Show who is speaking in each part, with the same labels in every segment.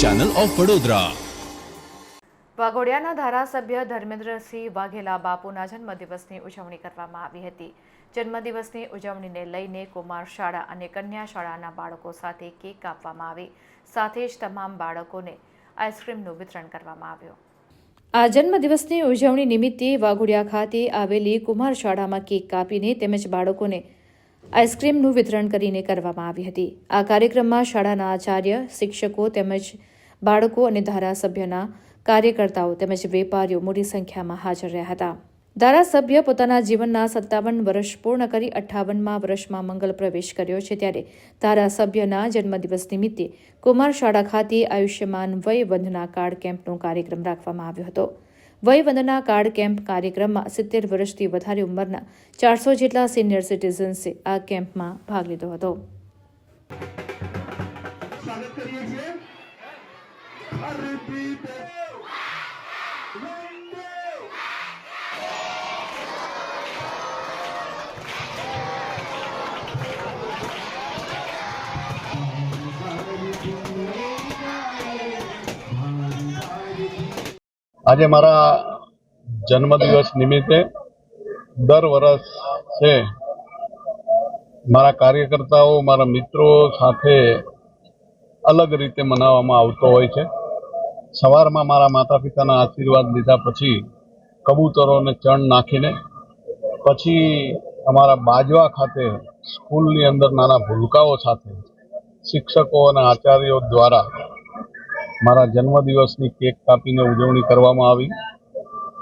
Speaker 1: Channel of Vadodara
Speaker 2: વાઘોડિયાના ધારાસભ્ય ધર્મેન્દ્રસિંહ વાઘેલા બાપુના જન્મદિવસની ઉજવણી કરવામાં આવી હતી. જન્મદિવસની ઉજવણીને લઈને કુમાર શાળા અને કન્યા શાળાના બાળકો સાથે કેક કાપવામાં આવી. સાથે જ તમામ બાળકોને આઈસ્ક્રીમનું વિતરણ કરવામાં આવ્યું. આ જન્મદિવસની ઉજવણી નિમિત્તે વાઘોડિયા ખાતે આવેલી કુમાર શાળામાં કેક કાપીને તેમજ બાળકોને આઈસ્ક્રીમનું વિતરણ કરીને કરવામાં આવી હતી. આ કાર્યક્રમમાં શાળાના આચાર્ય, શિક્ષકો તેમજ બાળકો અને ધારાસભ્યના કાર્યકર્તાઓ તેમજ વેપારીઓ મોટી સંખ્યામાં હાજર રહ્યા હતા. ધારાસભ્ય પોતાના જીવનના સત્તાવન વર્ષ પૂર્ણ કરી અઠ્ઠાવનમાં વર્ષમાં મંગલ પ્રવેશ કર્યો છે ત્યારે ધારાસભ્યના જન્મદિવસ નિમિત્તે કુમાર શાળા ખાતે આયુષ્યમાન વય વંદના કાર્ડ કેમ્પનો કાર્યક્રમ રાખવામાં આવ્યો હતો. વય વંદના કાર્ડ કેમ્પ કાર્યક્રમમાં સિત્તેર વર્ષથી વધારે ઉંમરના ચારસો જેટલા સિનિયર સિટીઝન્સે આ કેમ્પમાં ભાગ લીધો હતો.
Speaker 3: સ્વાગત કરીએ છીએ.
Speaker 4: આજે મારા જન્મદિવસ નિમિત્તે દર વર્ષ છે, મારા કાર્યકર્તાઓ, મારા મિત્રો સાથે અલગ રીતે મનાવવામાં આવતો હોય છે. સવારમાં મારા માતા પિતાના આશીર્વાદ લીધા પછી કબૂતરોને ચણ નાખીને, પછી અમારા બાજવા ખાતે સ્કૂલની અંદર નાના ભૂલકાઓ સાથે શિક્ષકો અને આચાર્યો દ્વારા મારા જન્મદિવસની કેક કાપીને ઉજવણી કરવામાં આવી.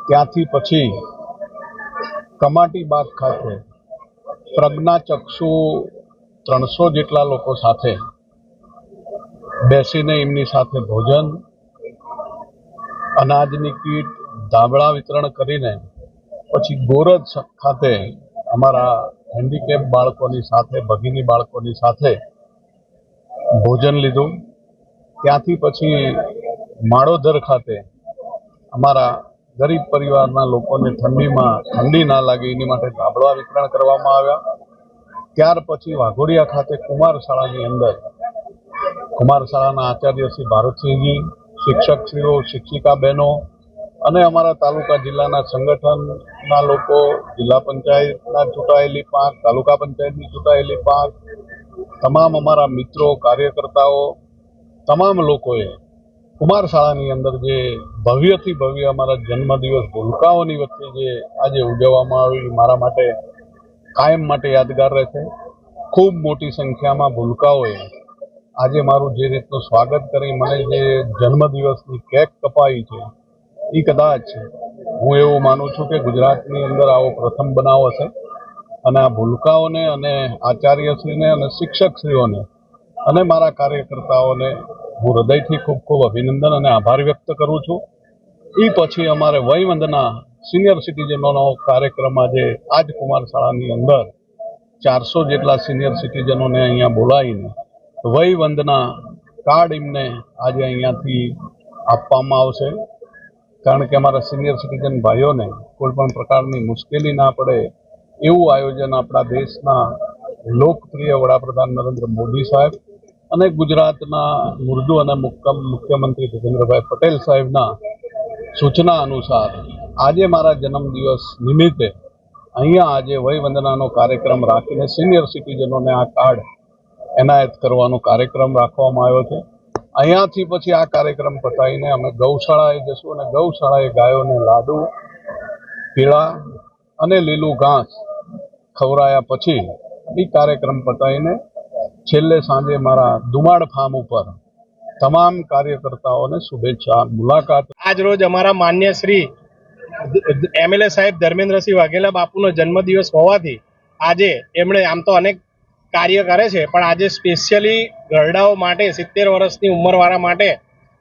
Speaker 4: ત્યાંથી પછી કમાટી બાગ ખાતે પ્રજ્ઞાચક્ષુ ત્રણસો જેટલા લોકો સાથે બેસીને એમની સાથે ભોજન અનાજની કીટ, ધાબળા વિતરણ કરીને પછી ગોરજ ખાતે અમારા હેન્ડીકેપ બાળકોની સાથે, ભગીની બાળકોની સાથે ભોજન લીધું. ત્યાંથી પછી માળોદર ખાતે અમારા ગરીબ પરિવારના લોકોને ઠંડીમાં ઠંડી ના લાગે, એની માટે ધાબળા વિતરણ કરવામાં આવ્યા. ત્યાર પછી વાઘોડિયા ખાતે કુમાર શાળાની અંદર કુમાર શાળાના આચાર્ય શ્રી ભારતસિંહજી શિક્ષકશ્રીઓ શિક્ષિકા બહેનો અને અમારા તાલુકા જિલ્લાના સંગઠનના લોકો, જિલ્લા પંચાયતના ચૂંટાયેલી પાંખ તાલુકા પંચાયતની ચૂંટાયેલી પાંખ તમામ અમારા મિત્રો, કાર્યકર્તાઓ, તમામ લોકોએ કુમાર શાળાની અંદર જે ભવ્યથી ભવ્ય અમારા જન્મદિવસ ભૂલકાઓની વચ્ચે જે આજે ઉજવવામાં આવી, મારા માટે કાયમ માટે યાદગાર રહેશે. ખૂબ મોટી સંખ્યામાં ભૂલકાઓએ આજે મારું જે રીતનું સ્વાગત કરી, મને જે જન્મદિવસની કેક કપાઈ છે એ કદાચ હું એવું માનું છું કે ગુજરાતની અંદર આવો પ્રથમ બનાવ હશે. અને આ ભૂલકાઓને અને આચાર્યશ્રીને અને શિક્ષકશ્રીઓને અને મારા કાર્યકર્તાઓને હું હૃદયથી ખૂબ ખૂબ અભિનંદન અને આભાર વ્યક્ત કરું છું. એ પછી અમારે વયવંદના સિનિયર સિટીઝનોનો કાર્યક્રમ આજે આજ કુમાર શાળાની અંદર ચારસો જેટલા સિનિયર સિટીઝનોને અહીંયા બોલાવીને વયવંદના કાર્ડ એમને આજે અહીંયાથી આપવામાં આવશે. કારણ કે અમારા સિનિયર સિટીઝન ભાઈઓને કોઈ પણ પ્રકારની મુશ્કેલી ના પડે એવું આયોજન આપણા દેશના લોકપ્રિય વડાપ્રધાન નરેન્દ્ર મોદી સાહેબ અને ગુજરાતના મુર્દુ અને મુક્કમ મુખ્યમંત્રી ભૂપેન્દ્રભાઈ પટેલ સાહેબના સૂચના અનુસાર આજે મારા જન્મદિવસ નિમિત્તે અહીંયા આજે વયવંદનાનો કાર્યક્રમ રાખીને સિનિયર સિટીઝનોને આ કાર્ડ એનાયત કરવાનો કાર્યક્રમ રાખવામાં આવ્યો છે. અહીંયાથી પછી આ કાર્યક્રમ પતાવીને અમે ગૌશાળાએ જશું અને ગૌશાળાએ ગાયોને લાડુ, પીળા અને લીલું ઘાસ ખવડાયા પછી એ કાર્યક્રમ પતાવીને છેલ્લે સાંજે મારા દુમાડ ફાર્મ ઉપર તમામ કાર્યકર્તાઓને શુભેચ્છા, મુલાકાત.
Speaker 5: આજ રોજ અમારા માન્ય શ્રી એમએલએ સાહેબ ધર્મેન્દ્રસિંહ વાઘેલા બાપુનો જન્મદિવસ હોવાથી આજે એમણે આમ તો અનેક કાર્ય કરે છે. પણ આજે સ્પેશિયલી ગરડાઓ માટે, સિત્તેર વર્ષની ઉંમરવાળા માટે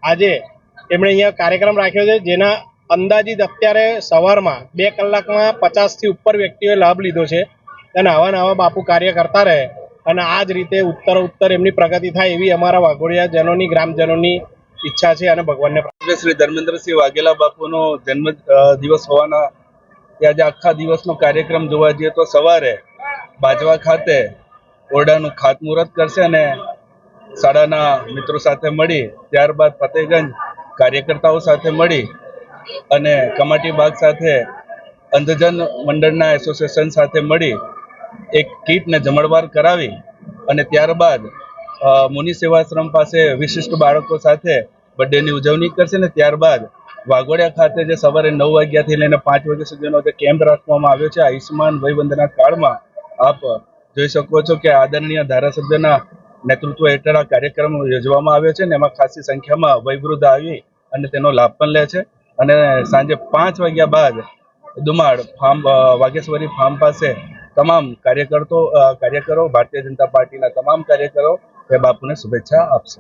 Speaker 5: આજે એમણે અહીંયા કાર્યક્રમ રાખ્યો છે, જેના અંદાજિત અત્યારે સવારમાં બે કલાકમાં પચાસથી ઉપર વ્યક્તિઓએ લાભ લીધો છે અને આવા નવા બાપુ કાર્ય કરતા રહે અને આ જ રીતે ઉત્તર ઉત્તર એમની પ્રગતિ થાય એવી અમારા વાઘોડિયા જનોની ગ્રામજનોની ઈચ્છા છે અને ભગવાનને
Speaker 6: શ્રી ધર્મેન્દ્રસિંહ વાઘેલા બાપુનો જન્મ દિવસ હોવાના આજે આખા દિવસનો કાર્યક્રમ જોવા જઈએ તો સવારે બાજવા ખાતે ઓરડાનું ખાતમુહૂર્ત કરશે અને શાળાના મિત્રો સાથે મળી, ત્યારબાદ ફતેહગંજ કાર્યકર્તાઓ સાથે મળી અને કમાટી બાગ સાથે અંધજન મંડળના એસોસિએશન સાથે મળી એક કીટને જમણવાર કરાવી અને ત્યારબાદ મુનિ સેવાશ્રમ પાસે વિશિષ્ટ બાળકો સાથે બર્થડેની ઉજવણી કરશે ને ત્યારબાદ વાઘોડિયા ખાતે જે સવારે નવ વાગ્યાથી લઈને પાંચ વાગ્યા સુધીનો જે કેમ્પ રાખવામાં આવ્યો છે, આયુષ્યમાન વયવંદના કાળમાં આપ જોઈ શકો છો કે આદરણીય ધારાસભ્યના નેતૃત્વ હેઠળ આ કાર્યક્રમ યોજવામાં આવ્યો છે ને એમાં ખાસી સંખ્યામાં વયવૃદ્ધ આવી અને તેનો લાભ પણ લે છે. અને સાંજે પાંચ વાગ્યા બાદ દુમાડ ફાર્મ વાઘેશ્વરી ફાર્મ પાસે તમામ કાર્યકર્તો કાર્યકરો, ભારતીય જનતા પાર્ટીના તમામ કાર્યકરો એ બાપુને શુભેચ્છા આપશે.